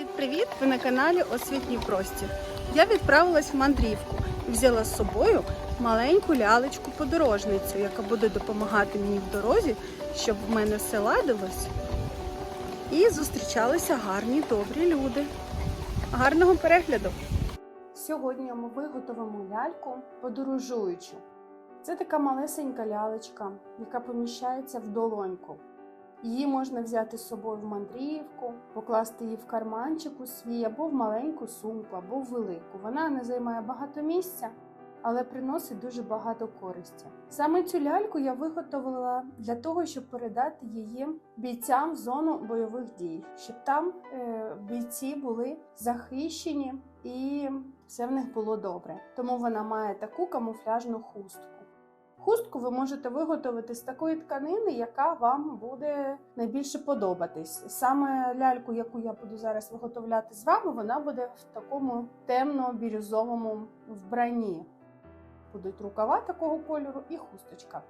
Привіт-привіт! Ви на каналі Освітній простір. Я відправилась в мандрівку і взяла з собою маленьку лялечку-подорожницю, яка буде допомагати мені в дорозі, щоб в мене все ладилось. І зустрічалися гарні добрі люди. Гарного перегляду! Сьогодні ми виготовимо ляльку подорожуючу. Це така малесенька лялечка, яка поміщається в долоньку. Її можна взяти з собою в мандрівку, покласти її в карманчик у свій, або в маленьку сумку, або в велику. Вона не займає багато місця, але приносить дуже багато користі. Саме цю ляльку я виготовила для того, щоб передати її бійцям в зону бойових дій, щоб там е, бійці були захищені і все в них було добре. Тому вона має таку камуфляжну хустку. Хустку ви можете виготовити з такої тканини, яка вам буде найбільше подобатись. Саме ляльку, яку я буду зараз виготовляти з вами, вона буде в такому темно-бірюзовому вбранні. Будуть рукава такого кольору і хусточка.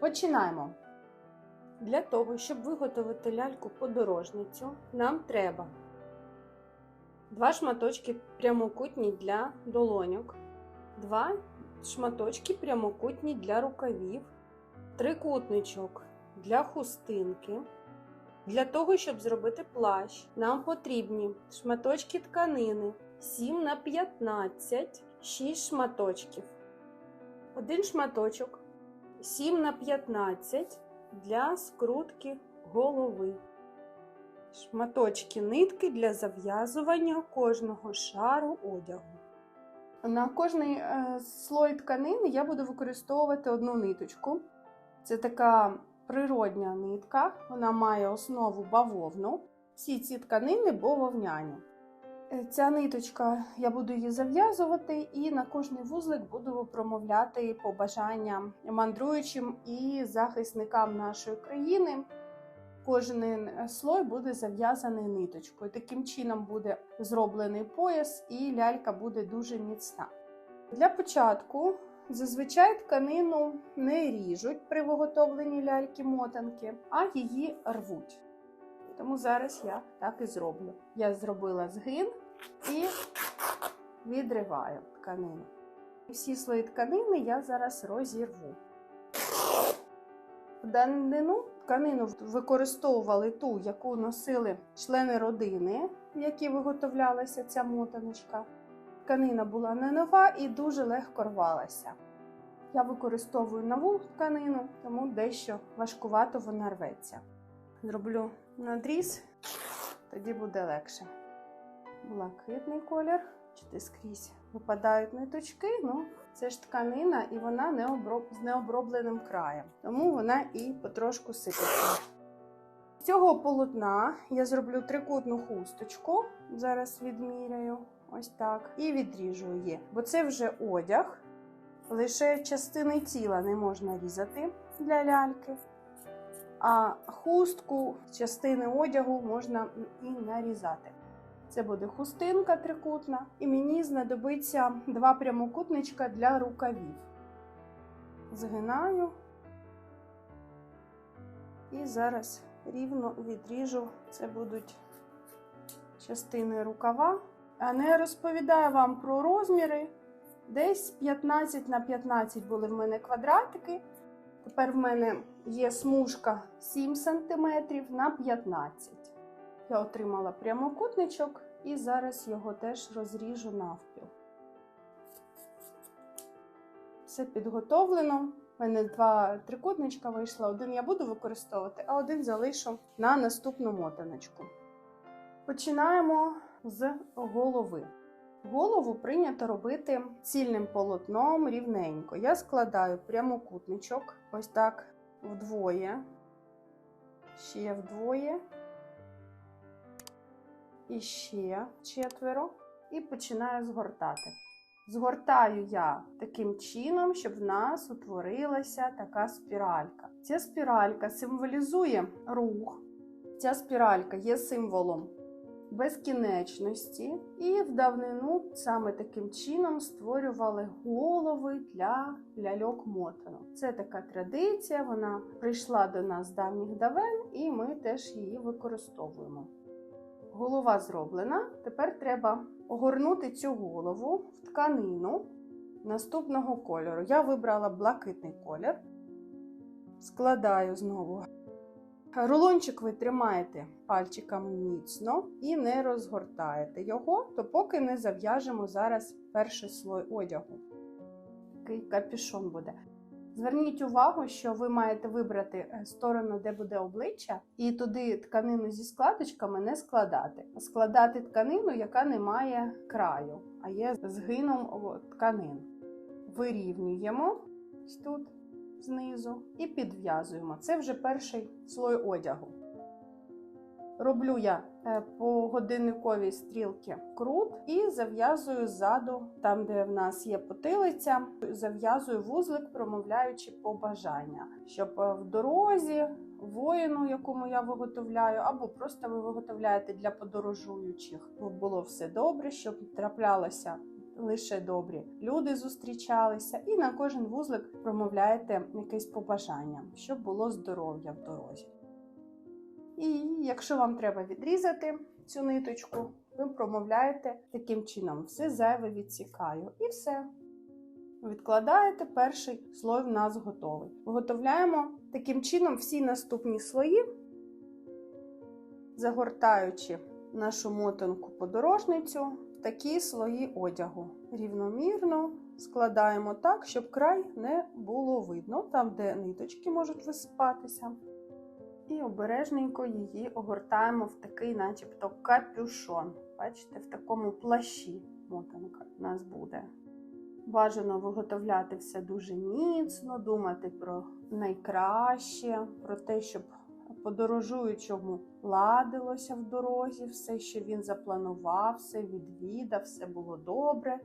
Починаємо. Для того, щоб виготовити ляльку-подорожницю, нам треба два шматочки прямокутні для долоньок, два шматочки прямокутні для рукавів, трикутничок для хустинки. Для того, щоб зробити плащ, нам потрібні шматочки тканини 7 на 15, 6 шматочків. Один шматочок 7 на 15 для скрутки голови. Шматочки нитки для зав'язування кожного шару одягу. На кожний е, слой тканини я буду використовувати одну ниточку. Це така природня нитка, вона має основу бавовну. Всі ці тканини бавовняні. Е, Ця ниточка, я буду її зав'язувати, і на кожний вузлик буду промовляти побажання мандруючим і захисникам нашої країни. Кожен слой буде зав'язаний ниточкою. Таким чином буде зроблений пояс, і лялька буде дуже міцна. Для початку зазвичай тканину не ріжуть при виготовленні ляльки-мотанки, а її рвуть. Тому зараз я так і зроблю. Я зробила згин і відриваю тканину. Всі слої тканини я зараз розірву. В данину тканину використовували ту, яку носили члени родини, в якій виготовлялася ця мотаночка. Тканина була не нова і дуже легко рвалася. Я використовую нову тканину, тому дещо важкувато вона рветься. Зроблю надріз, тоді буде легше. Блакитний колір, чи скрізь випадають ниточки, ну це ж тканина і вона не оброб... з необробленим краєм, тому вона і потрошку сипеться. З цього полотна я зроблю трикутну хусточку, зараз відміряю ось так, і відріжу її, бо це вже одяг. Лише частини тіла не можна різати для ляльки, а хустку, частини одягу можна і нарізати. Це буде хустинка трикутна, і мені знадобиться два прямокутничка для рукавів. Згинаю і зараз рівно відріжу. Це будуть частини рукава. А не розповідаю вам про розміри. Десь 15 на 15 були в мене квадратики. Тепер в мене є смужка 7 см на 15 Я отримала прямокутничок і зараз його теж розріжу навпіл. Все підготовлено. У мене два трикутничка вийшло. Один я буду використовувати, а один залишу на наступну мотаночку. Починаємо з голови. Голову прийнято робити цільним полотном рівненько. Я складаю прямокутничок, ось так вдвоє, ще вдвоє, і ще четверо, і починаю згортати. Згортаю я таким чином, щоб в нас утворилася така спіралька. Ця спіралька символізує рух. Ця спіралька є символом безкінечності, і в давнину саме таким чином створювали голови для ляльок мотанок. Це така традиція, вона прийшла до нас з давніх давен, і ми теж її використовуємо. Голова зроблена. Тепер треба огорнути цю голову в тканину наступного кольору. Я вибрала блакитний колір. Складаю знову. Рулончик ви тримаєте пальчиками міцно і не розгортаєте його, то поки не зав'яжемо зараз перший слой одягу. Такий капюшон буде. Зверніть увагу, що ви маєте вибрати е, сторону, де буде обличчя, і туди тканину зі складочками не складати, складати тканину, яка не має краю, а є згином тканин. Вирівнюємо тут знизу і підв'язуємо. Це вже перший слой одягу. Роблю я е, по годинниковій стрілці крут і зав'язую ззаду, там, де в нас є потилиця, зав'язую вузлик, промовляючи побажання, щоб е, в дорозі воїну, якому я виготовляю, або просто ви виготовляєте для подорожуючих, було все добре, щоб траплялося лише добрі люди зустрічалися, і на кожен вузлик промовляєте якесь побажання, щоб було здоров'я в дорозі. І якщо вам треба відрізати цю ниточку, ви промовляєте таким чином: все зайве відсікаю. І все. Відкладаєте перший слой в нас готовий. Виготовляємо таким чином всі наступні слої, загортаючи нашу мотанку подорожницю в такі слої одягу. Рівномірно складаємо так, щоб край не було видно, там, де ниточки можуть висипатися. І обережненько її огортаємо в такий, начебто, капюшон. Бачите, в такому плащі мотанка у нас буде. Бажано виготовляти все дуже міцно, думати про найкраще, про те, щоб подорожуючому ладилося в дорозі, все, що він запланував, все відвідав, все було добре.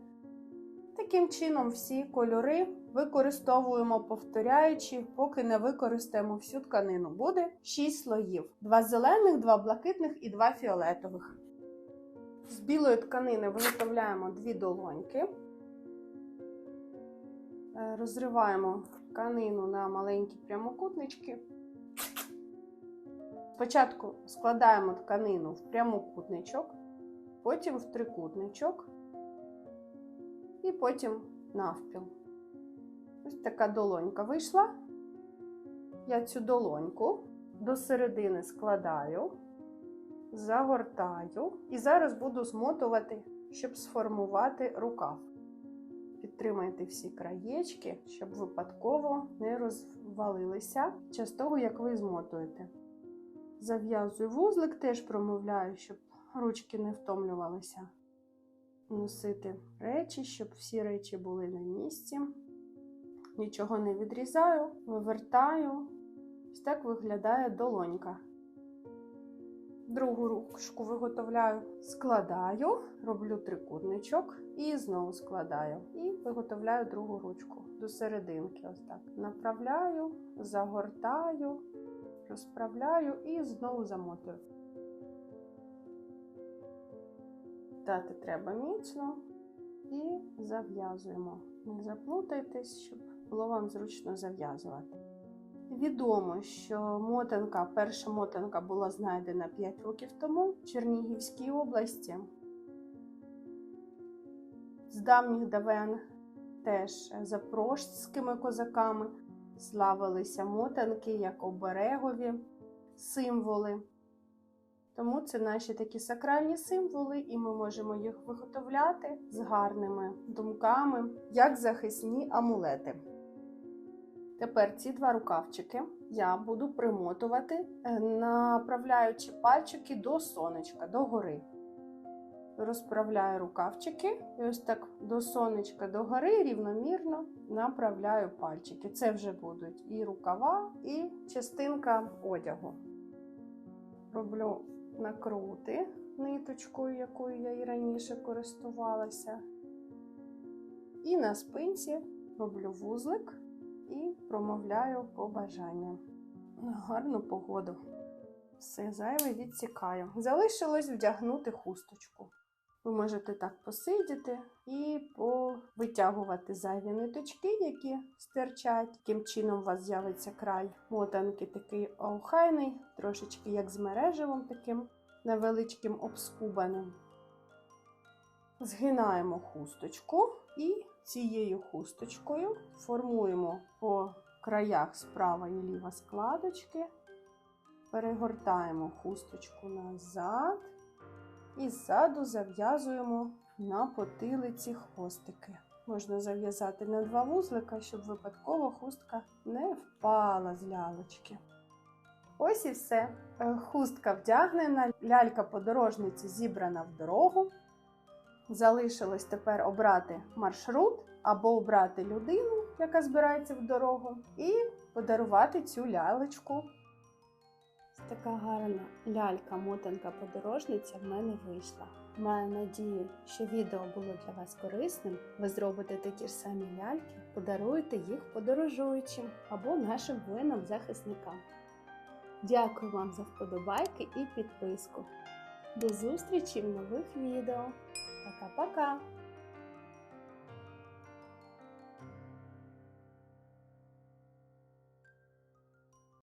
Таким чином, всі кольори використовуємо повторяючи, поки не використаємо всю тканину. Буде 6 слоїв: два зелених, два блакитних і два фіолетових. З білої тканини виготовляємо дві долоньки. Е, Розриваємо тканину на маленькі прямокутнички. Спочатку складаємо тканину в прямокутничок, потім в трикутничок і потім навпіл. Ось така долонька вийшла. Я цю долоньку до середини складаю, загортаю і зараз буду змотувати, щоб сформувати рукав. Підтримайте всі краєчки, щоб випадково не розвалилися під час того, як ви змотуєте. Зав'язую вузлик, теж промовляю, щоб ручки не втомлювалися носити речі, щоб всі речі були на місці. Нічого не відрізаю, вивертаю. Ось так виглядає долонька. Другу ручку виготовляю, складаю, роблю трикутничок і знову складаю. І виготовляю другу ручку до серединки. Ось так. Направляю, загортаю, розправляю і знову замотую. Дати треба міцно і зав'язуємо. Не заплутайтесь, щоб було вам зручно зав'язувати. Відомо, що мотанка, перша мотанка була знайдена 5 років тому в Чернігівській області. З давніх давен теж запорожськими козаками славилися мотанки як оберегові символи. Тому це наші такі сакральні символи, і ми можемо їх виготовляти з гарними думками, як захисні амулети. Тепер ці два рукавчики я буду примотувати, е, направляючи пальчики до сонечка, до гори. Розправляю рукавчики і ось так до сонечка до гори рівномірно направляю пальчики. Це вже будуть і рукава, і частинка одягу. Роблю накрути ниточкою, якою я і раніше користувалася. І на спинці роблю вузлик і промовляю побажання. Гарну погоду. Все зайве відсікаю. Залишилось вдягнути хусточку. Ви можете так посидіти і повитягувати зайві ниточки, які стирчать. Таким чином у вас з'явиться край мотанки такий охайний, трошечки як з мереживом таким. невеличким обскубаним. Згинаємо хусточку і цією хусточкою формуємо по краях справа і ліва складочки, перегортаємо хусточку назад і ззаду зав'язуємо на потилиці хвостики. Можна зав'язати на два вузлика, щоб випадково хустка не впала з лялочки. Ось і все. Е, Хустка вдягнена, лялька подорожниці зібрана в дорогу. Залишилось тепер обрати маршрут або обрати людину, яка збирається в дорогу, і подарувати цю лялечку. Така гарна лялька-мотанка подорожниця в мене вийшла. Маю надію, що відео було для вас корисним. Ви зробите такі ж самі ляльки, подаруєте їх подорожуючим або нашим воїнам-захисникам. Дякую вам за вподобайки і підписку. До зустрічі в нових відео. Пока-пока!